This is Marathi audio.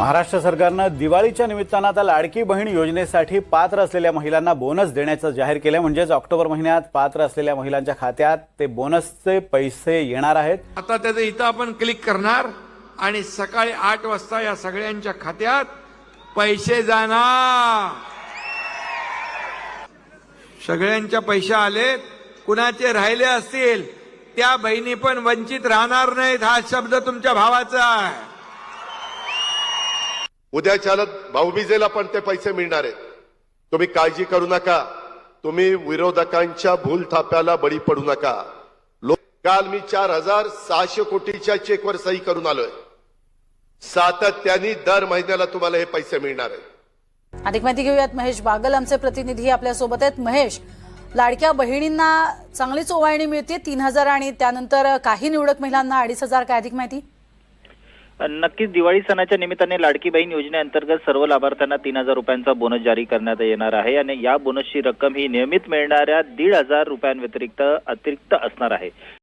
महाराष्ट्र सरकारनं दिवाळीच्या निमित्तानं आता लाडकी बहीण योजनेसाठी पात्र असलेल्या महिलांना बोनस देण्याचं जाहीर केलं म्हणजेच ऑक्टोबर महिन्यात पात्र असलेल्या महिलांच्या खात्यात ते बोनसचे पैसे येणार आहेत. आता त्याचं इथं आपण क्लिक करणार आणि सकाळी आठ वाजता या सगळ्यांच्या खात्यात पैसे जाणार. सगळ्यांच्या पैसे आलेत. कुणाचे राहिले असतील त्या बहिणी पण वंचित राहणार नाहीत हा शब्द तुमच्या भावाचा आहे. उद्या चालत भाऊबीजेला पण ते पैसे मिळणार आहेत. तुम्ही काळजी करू नका. तुम्ही विरोधकांच्या भूलथाप्याला बळी पडू नका. लो- काल मी चार हजार सहाशे कोटीच्या चेकवर सही करून आलोय. सातत्याने दर महिन्याला तुम्हाला हे पैसे मिळणार आहेत. अधिक माहिती घेऊयात. महेश बागल आमचे प्रतिनिधी आपल्यासोबत आहेत. महेश लाडक्या बहिणींना चांगलीच ओवाळणी मिळते तीन हजार आणि त्यानंतर काही निवडक महिलांना अडीच हजार काय अधिक माहिती? नक्कीच दिवाळी सणाच्या निमित्ताने लाडकी बहीण योजनेअंतर्गत सर्व लाभार्थ्यांना तीन हजार रुपयांचा बोनस जारी करण्यात येणार आहे आणि या बोनसची रक्कम ही नियमित मिळणाऱ्या दीड हजार रुपयांव्यतिरिक्त अतिरिक्त असणार आहे.